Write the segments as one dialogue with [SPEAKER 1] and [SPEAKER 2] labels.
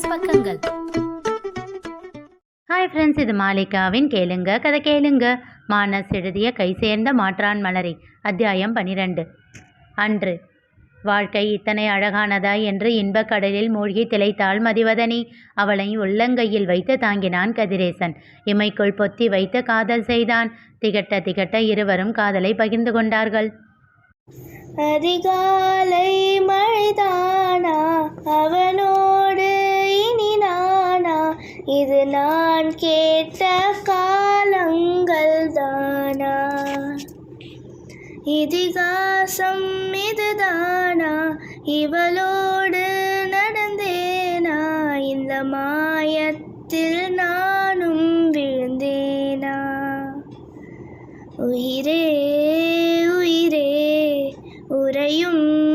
[SPEAKER 1] மானஸ் பக்கங்கள்.
[SPEAKER 2] Hi friends இது மாலிகாவின் கேளுங்க கதை கேளுங்க. மானஸ் எழுதிய கை சேர்ந்த மாற்றான் மலரை அத்தியாயம் பனிரெண்டு. அன்று வாழ்க்கை இத்தனை அழகானதா என்று இன்பக் கடலில் மூழ்கி திளைத்தாள் மதிவதனி. அவளை உள்ளங்கையில் வைத்து தாங்கினான் கதிரேசன். இமைக்குள் பொத்தி வைத்து காதல் செய்தான். திகட்ட திகட்ட இருவரும் காதலை பகிர்ந்து கொண்டார்கள்.
[SPEAKER 3] அதிகாலை மழைதானா? அவனோடு நானா? இது நான் கேட்ட காலங்கள் தானா? இதிகாசம் இதுதானா? இவளோடு நடந்தேனா? இந்த மாயத்தில் நானும் விழுந்தேனா? உயிரே உயிரே உறையும்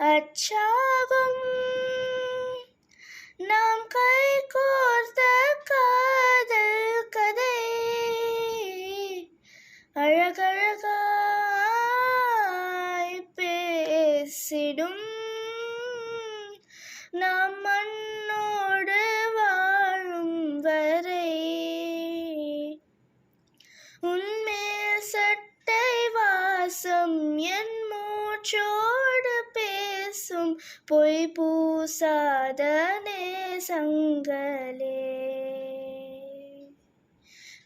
[SPEAKER 3] a child. பூசாத நேசங்களே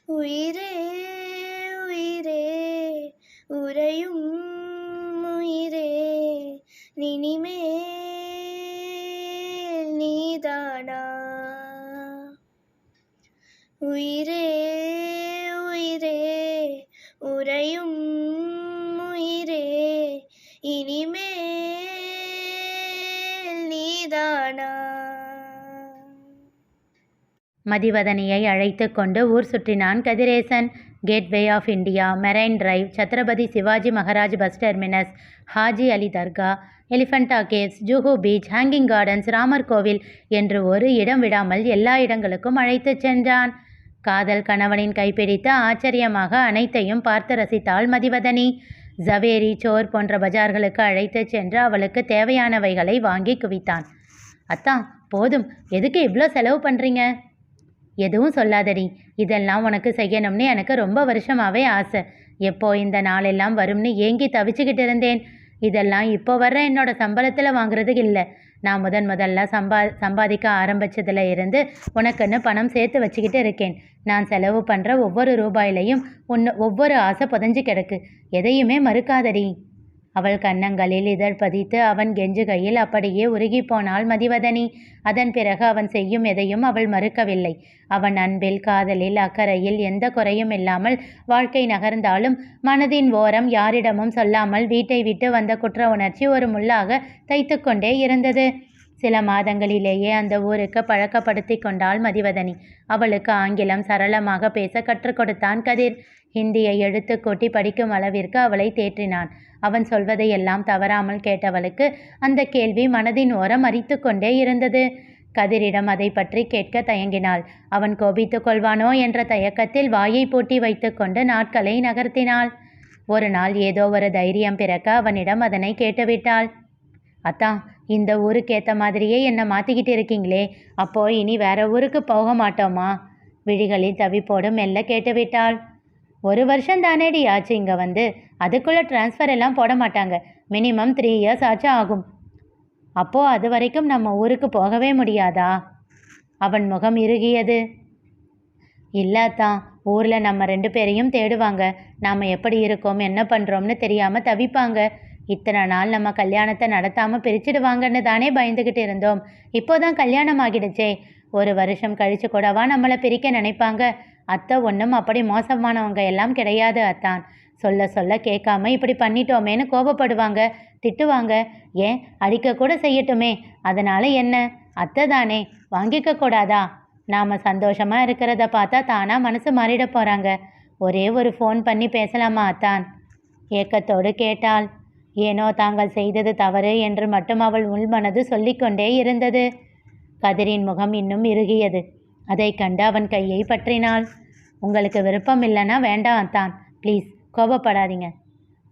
[SPEAKER 3] உயிரே உயிரே உறையும் உயிரே நினி நீதானா
[SPEAKER 2] மதிவதனியை அழைத்து கொண்டு ஊர் சுற்றினான் Kathiresan. Gateway of India marine drive Chhatrapati Shivaji Maharaj bus terminus Haji Ali Dargah Elephanta caves Juhu beach hanging gardens Ramar கோவில் என்று ஒரு இடம் விடாமல் எல்லா இடங்களுக்கும் அழைத்துச் சென்றான். காதல் கணவனின் கைப்பிடித்து ஆச்சரியமாக அனைத்தையும் பார்த்து ரசித்தாள் மதிவதனி. ஜவேரி சோர் போன்ற பஜார்களுக்கு அழைத்துச் சென்று அவளுக்கு தேவையானவைகளை வாங்கி குவித்தான். அத்தா போதும். எதுக்கு இவ்வளோ செலவு பண்ணுறீங்க எதுவும் சொல்லாதடி. இதெல்லாம் உனக்கு செய்யணும்னு எனக்கு ரொம்ப வருஷமாகவே ஆசை. எப்போ இந்த நாளெல்லாம் வரும்னு ஏங்கி தவிச்சுக்கிட்டு இருந்தேன். இதெல்லாம் இப்போ வர்ற என்னோட சம்பளத்தில் வாங்குறதுக்கு இல்லை. நான் முதன் முதல்ல சம்பா சம்பாதிக்க ஆரம்பித்ததில் இருந்து உனக்குன்னு பணம் சேர்த்து வச்சுக்கிட்டு இருக்கேன். நான் செலவு பண்ணுற ஒவ்வொரு ரூபாயிலையும் உன் ஒவ்வொரு ஆசை புதஞ்சு கிடக்கு. எதையுமே மறுக்காதடி. அவள் கன்னங்களில் இதழ் பதித்து அவன் கெஞ்சுகையில் அப்படியே உருகிப்போனாள் மதிவதனி. அதன் பிறகு அவன் செய்யும் எதையும் அவள் மறுக்கவில்லை. அவன் அன்பில் காதலில் அக்கறையில் எந்த குறையும் இல்லாமல் வாழ்க்கை நகர்ந்தாலும் மனதின் ஓரம் யாரிடமும் சொல்லாமல் வீட்டை விட்டு வந்த குற்ற உணர்ச்சி ஒரு முள்ளாக தைத்து கொண்டே இருந்தது. சில மாதங்களிலேயே அந்த ஊருக்கு பழக்கப்படுத்தி கொண்டாள் மதிவதனி. அவளுக்கு ஆங்கிலம் சரளமாக பேச கற்றுக் கொடுத்தான் கதிர். ஹிந்தியை எடுத்து கொட்டி படிக்கும் அளவிற்கு அவளை தேற்றினான். அவன் சொல்வதையெல்லாம் தவறாமல் கேட்டவளுக்கு அந்த கேள்வி மனதின் ஓரம் அரித்து கொண்டே இருந்தது. கதிரிடம் அதை பற்றி கேட்க தயங்கினாள். அவன் கோபித்து கொள்வானோ என்ற தயக்கத்தில் வாயை பூட்டி வைத்துக்கொண்டு நாட்களை நகர்த்தினாள். ஒரு நாள் ஏதோ ஒரு தைரியம் பிறக்க அவனிடம் அதனை கேட்டுவிட்டாள். அத்தா இந்த ஊருக்கு ஏற்ற மாதிரியே என்னை மாற்றிக்கிட்டு இருக்கீங்களே? அப்போ இனி வேற ஊருக்கு போக மாட்டோமா? விழிகளில் தவிப்போடு மெல்ல கேட்டுவிட்டாள். ஒரு வருஷம் தானேடி ஆச்சு இங்கே வந்து. அதுக்குள்ளே ட்ரான்ஸ்ஃபர் எல்லாம் போட மாட்டாங்க. மினிமம் த்ரீ இயர்ஸ் ஆச்சு ஆகும். அப்போது அது வரைக்கும் நம்ம ஊருக்கு போகவே முடியாதா? அவன் முகம் இறுகியது. இல்லாதான் ஊரில் நம்ம ரெண்டு பேரையும் தேடுவாங்க. நாம் எப்படி இருக்கோம் என்ன பண்ணுறோம்னு தெரியாமல் தவிப்பாங்க. இத்தனை நாள் நம்ம கல்யாணத்தை நடத்தாமல் பிரிச்சிடுவாங்கன்னு தானே பயந்துக்கிட்டு இருந்தோம். இப்போதான் கல்யாணம் ஆகிடுச்சே ஒரு வருஷம் கழிச்சு கூடவா நம்மளை பிரிக்க நினைப்பாங்க? அத்தை ஒன்றும் அப்படி மோசமானவங்க எல்லாம் கிடையாது அத்தான். சொல்ல சொல்ல கேட்காம இப்படி பண்ணிட்டோமேன்னு கோபப்படுவாங்க திட்டுவாங்க. ஏன்? அடிக்க கூட செய்யட்டுமே. அதனால என்ன? அத்தை தானே. வாங்கிக்க கூடாதா? நாம் சந்தோஷமாக இருக்கிறத பார்த்தா தானாக மனசு மாறிட போகிறாங்க ஒரே ஒரு ஃபோன் பண்ணி பேசலாமா அத்தான்? ஏக்கத்தோடு கேட்டாள். ஏனோ தாங்கள் செய்தது தவறு என்று மட்டும் அவள் உள்மனது சொல்லிக்கொண்டே இருந்தது. கதிரின் முகம் இன்னும் இறுகியது. அதை கண்டு அவன் கையை பற்றினாள். உங்களுக்கு விருப்பம் இல்லைன்னா வேண்டாம் தான். ப்ளீஸ் கோபப்படாதீங்க.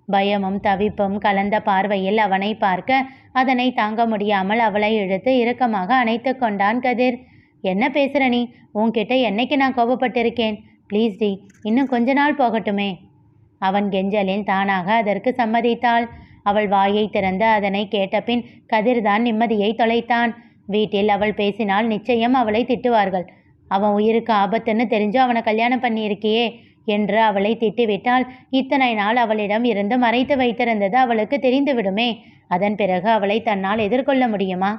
[SPEAKER 2] பயமும் தவிப்பும் கலந்த பார்வையில் அவனை பார்க்க அதனை தாங்க முடியாமல் அவளை இழுத்து இறுக்கமாக அணைத்து கொண்டான் கதிர். என்ன பேசுகிற நீ? உன்கிட்ட என்னைக்கு நான் கோபப்பட்டிருக்கேன்? ப்ளீஸ் டி இன்னும் கொஞ்ச நாள் போகட்டுமே. அவன் கெஞ்சலில் தானாக அதற்கு சம்மதித்தாள். அவள் வாயை திறந்து அதனை கேட்டபின் கதிர்தான் நிம்மதியை தொலைத்தான். வீட்டில் அவள் பேசினால் நிச்சயம் அவளை திட்டுவார்கள். அவன் உயிருக்கு ஆபத்துன்னு தெரிஞ்சு அவனை கல்யாணம் பண்ணியிருக்கியே என்று அவளை திட்டிவிட்டால் இத்தனை நாள் அவளிடம் இருந்து மறைத்து வைத்திருந்தது அவளுக்கு தெரிந்துவிடுமே. அதன் பிறகு அவளை தன்னால் எதிர்கொள்ள முடியுமா?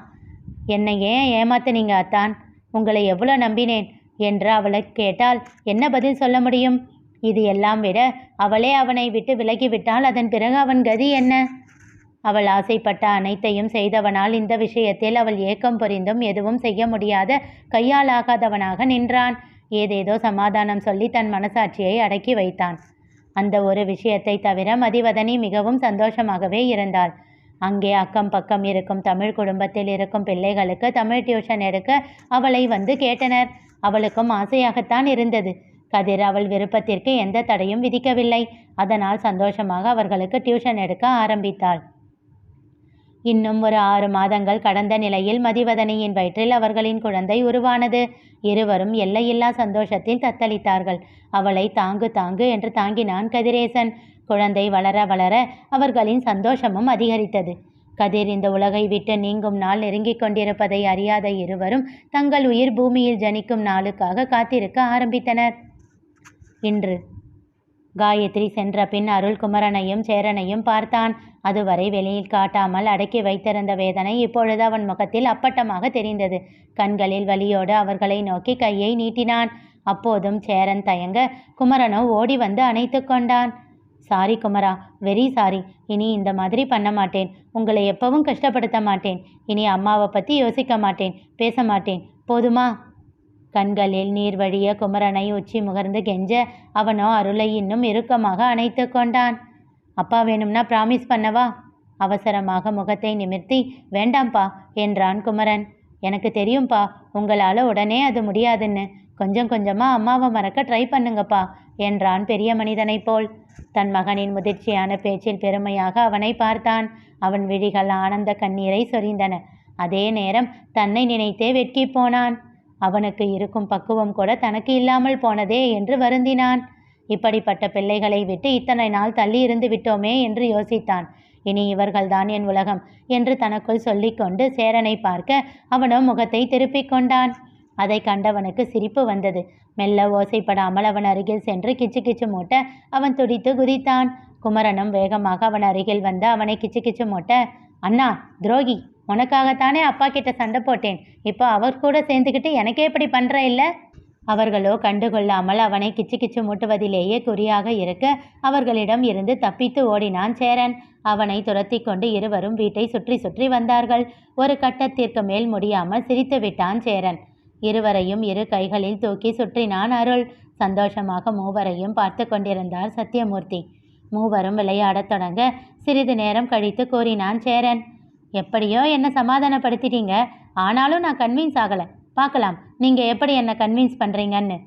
[SPEAKER 2] என்னை ஏன் ஏமாத்துனீங்க அத்தான்? உங்களை எவ்வளோ நம்பினேன் என்று அவளை கேட்டால் என்ன பதில் சொல்ல முடியும்? இது எல்லாம் விட அவளே அவனை விட்டு விலகிவிட்டால் அதன் பிறகு அவன் கதி என்ன? அவள் ஆசைப்பட்ட அனைத்தையும் செய்தவனால் இந்த விஷயத்தில் அவள் ஏக்கம் புரிந்தும் எதுவும் செய்ய முடியாத கையாலாகாதவனாக நின்றான். ஏதேதோ சமாதானம் சொல்லி தன் மனசாட்சியை அடக்கி வைத்தான். அந்த ஒரு விஷயத்தை தவிர மதிவதனி மிகவும் சந்தோஷமாகவே இருந்தாள். அங்கே அக்கம் பக்கம் இருக்கும் தமிழ் குடும்பத்தில் இருக்கும் பிள்ளைகளுக்கு தமிழ் டியூஷன் எடுக்க அவளை வந்து கேட்டனர். அவளுக்கும் ஆசையாகத்தான் இருந்தது. கதிர் அவள் விருப்பத்திற்கு எந்த தடையும் விதிக்கவில்லை. அதனால் சந்தோஷமாக அவர்களுக்கு டியூஷன் எடுக்க ஆரம்பித்தாள். இன்னும் ஒரு ஆறு மாதங்கள் கடந்த நிலையில் மதிவதனையின் வயிற்றில் அவர்களின் குழந்தை உருவானது. இருவரும் எல்லையில்லா சந்தோஷத்தில் தத்தளித்தார்கள். அவளை தாங்கு தாங்கு என்று தாங்கினான் கதிரேசன். குழந்தை வளர வளர அவர்களின் சந்தோஷமும் அதிகரித்தது. கதிர் இந்த உலகை விட்டு நீங்கும் நாள் நெருங்கிக் கொண்டிருப்பதை அறியாத இருவரும் தங்கள் உயிர் பூமியில் ஜனிக்கும் நாளுக்காக காத்திருக்க ஆரம்பித்தனர். இன்று காயத்ரி சென்ற பின் அருள்குமரனையும் சேரனையும் பார்த்தான். அதுவரை வெளியில் காட்டாமல் அடக்கி வைத்திருந்த வேதனை இப்பொழுது அவன் முகத்தில் அப்பட்டமாக தெரிந்தது. கண்களில் வலியோடு அவர்களை நோக்கி கையை நீட்டினான். அப்போதும் சேரன் தயங்க குமரனோ ஓடி வந்து அணைத்து கொண்டான். சாரி குமரா வெரி சாரி. இனி இந்த மாதிரி பண்ண மாட்டேன். உங்களை எப்பவும் கஷ்டப்படுத்த மாட்டேன். இனி அம்மாவை பற்றி யோசிக்க மாட்டேன். பேச மாட்டேன். போதுமா? கண்களில் நீர் வழிய குமரனை உச்சி முகர்ந்து கெஞ்ச அவனோ அருளை இன்னும் இறுக்கமாக அணைத்து கொண்டான். அப்பா வேணும்னா ப்ராமிஸ் பண்ணவா? அவசரமாக முகத்தை நிமிர்த்தி வேண்டாம்ப்பா என்றான் குமரன். எனக்கு தெரியும்ப்பா உங்களால் உடனே அது முடியாதுன்னு. கொஞ்சம் கொஞ்சமாக அம்மாவை மறக்க ட்ரை பண்ணுங்கப்பா என்றான் பெரிய மனிதனைப் போல். தன் மகனின் முதிர்ச்சியான பேச்சில் பெருமையாக அவனை பார்த்தான். அவன் விழிகள் ஆனந்த கண்ணீரை சொரிந்தன. அதே நேரம் தன்னை நினைத்தே வெட்கி போனான். அவனுக்கு இருக்கும் பக்குவம் கூட தனக்கு இல்லாமல் போனதே என்று வருந்தினான். இப்படிப்பட்ட பிள்ளைகளை விட்டு இத்தனை நாள் தள்ளி இருந்து விட்டோமே என்று யோசித்தான். இனி இவர்கள்தான் என் உலகம் என்று தனக்குள் சொல்லிக்கொண்டு சேரனை பார்க்க அவனோ முகத்தை திருப்பிக் கொண்டான். அதை கண்டவனுக்கு சிரிப்பு வந்தது. மெல்ல ஓசைப்படாமல் அவன் அருகில் சென்று கிச்சு கிச்சு மூட்ட அவன் துடித்து குதித்தான். குமரனும் வேகமாக அவன் அருகில் வந்து அவனை கிச்சு கிச்சு மூட்ட அண்ணா துரோகி உனக்காகத்தானே அப்பா கிட்ட சண்டை போட்டேன். இப்போ அவர் கூட சேர்ந்துக்கிட்டு எனக்கே இப்படி பண்ற இல்லை? அவர்களோ கண்டுகொள்ளாமல் அவனை கிச்சு கிச்சு மூட்டுவதிலேயே குறியாக இருக்க அவர்களிடம் இருந்து தப்பித்து ஓடினான் சேரன். அவனை துரத்தி கொண்டு இருவரும் வீட்டை சுற்றி சுற்றி வந்தார்கள். ஒரு கட்டத்திற்கு மேல் முடியாமல் சிரித்து விட்டான் சேரன். இருவரையும் இரு கைகளில் தூக்கி சுற்றினான் அருள். சந்தோஷமாக மூவரையும் பார்த்து கொண்டிருந்தார் சத்தியமூர்த்தி. மூவரும் விளையாடத் தொடங்க சிறிது நேரம் கழித்து கூறினான் சேரன். எப்படியோ என்னை சமாதானப்படுத்திட்டீங்க. ஆனாலும் நான் கன்வின்ஸ் ஆகலை. பார்க்கலாம் நீங்கள் எப்படி என்னை கன்வின்ஸ் பண்ணுறீங்கன்னு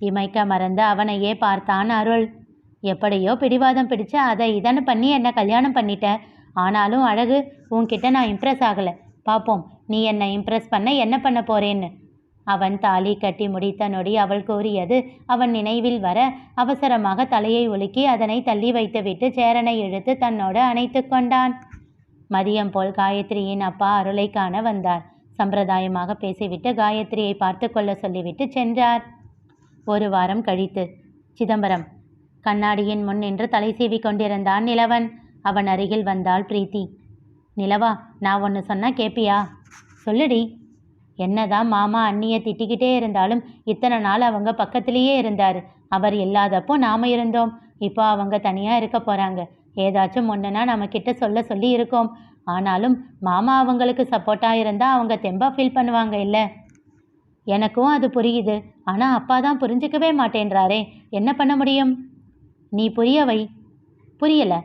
[SPEAKER 2] இமைக்க மறந்து அவனையே பார்த்தான் அருள். எப்படியோ பிடிவாதம் பிடிச்சு அதை இதன்னு பண்ணி என்னை கல்யாணம் பண்ணிட்டேன். ஆனாலும் அழகு உன்கிட்ட நான் இம்ப்ரெஸ் ஆகலை. பார்ப்போம் நீ என்னை இம்ப்ரெஸ் பண்ண என்ன பண்ண போறேன்னு. அவன் தாலி கட்டி முடித்த நொடி அவள் கூறியது அவன் நினைவில் வர அவசரமாக தலையை ஒலுக்கி அதனை தள்ளி வைத்துவிட்டு சேரனை இழுத்து தன்னோடு அணைத்து கொண்டான். மதியம் போல் காயத்ரியின் அப்பா அருளை காண வந்தார். சம்பிரதாயமாக பேசிவிட்டு காயத்ரியை பார்த்து கொள்ள சொல்லிவிட்டு சென்றார். ஒரு வாரம் கழித்து. சிதம்பரம். கண்ணாடியின் முன் நின்று தலை சீவி கொண்டிருந்தான் நிலவன். அவன் அருகில் வந்தாள் பிரீத்தி. நிலவா நான் ஒன்று சொன்னா கேப்பியா? சொல்லுடி. என்னதான் மாமா அண்ணியை திட்டிக்கிட்டே இருந்தாலும் இத்தனை நாள் அவங்க பக்கத்திலேயே இருந்தார். அவர் இல்லாதப்போ நாம இருந்தோம். இப்போ அவங்க தனியாக இருக்க போகிறாங்க ஏதாச்சும் ஒன்றுனா நம்மக்கிட்ட சொல்ல சொல்லி இருக்கோம். ஆனாலும் மாமா அவங்களுக்கு சப்போர்ட்டாக இருந்தால் அவங்க தெம்பா ஃபீல் பண்ணுவாங்க இல்லை? எனக்கும் அது புரியுது. ஆனால் அப்பா தான் புரிஞ்சிக்கவே மாட்டேன்றாரே. என்ன பண்ண முடியும்? நீ புரிய வை. புரியல.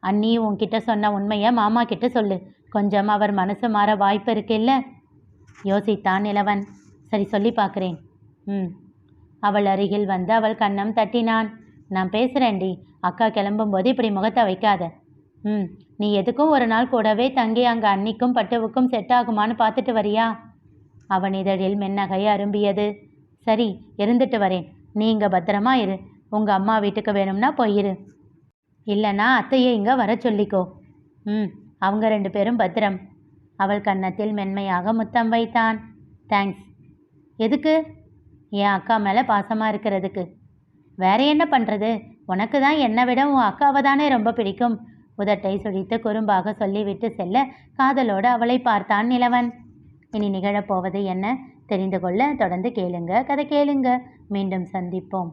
[SPEAKER 2] அண்ணி உன்கிட்ட சொன்ன உண்மையை மாமா கிட்ட சொல்லு. கொஞ்சம் அவர் மனசு மாற வாய்ப்பு இருக்குல்ல யோசித்தான் நிலவன். சரி சொல்லி பார்க்குறேன் ம். அவள் அருகில் வந்து அவள் கன்னம் தட்டினான். நான் பேசுகிறேன்டி அக்கா கிளம்பும்போது இப்படி முகத்தை வைக்காத. ம் நீ எதுக்கும் ஒரு நாள் கூடவே தங்கி அங்கே அன்னிக்கும் பட்டுவுக்கும் செட் ஆகுமான்னு பார்த்துட்டு வரியா? அவன் இதழில் மென்னகை அரும்பியது. சரி இருந்துட்டு வரேன். நீ இங்கே பத்திரமா இரு. உங்கள் அம்மா வீட்டுக்கு வேணும்னா போயிரு. இல்லைன்னா அத்தையை இங்கே வர சொல்லிக்கோ. ம் அவங்க ரெண்டு பேரும் பத்திரம். அவள் கன்னத்தில் மென்மையாக முத்தம் வைத்தான். தேங்க்ஸ் எதுக்கு? என் அக்கா மேலே பாசமாக இருக்கிறதுக்கு. வேற என்ன பண்ணுறது உனக்கு தான் என்னை விட உன் அக்காவை தானே ரொம்ப பிடிக்கும்? உதட்டை சுழித்து குறும்பாக சொல்லிவிட்டு செல்ல காதலோடு அவளை பார்த்தான் நிலவன். இனி நிகழப்போவது என்ன? தெரிந்து கொள்ள தொடர்ந்து கேளுங்க. கதை கேளுங்க. மீண்டும் சந்திப்போம்.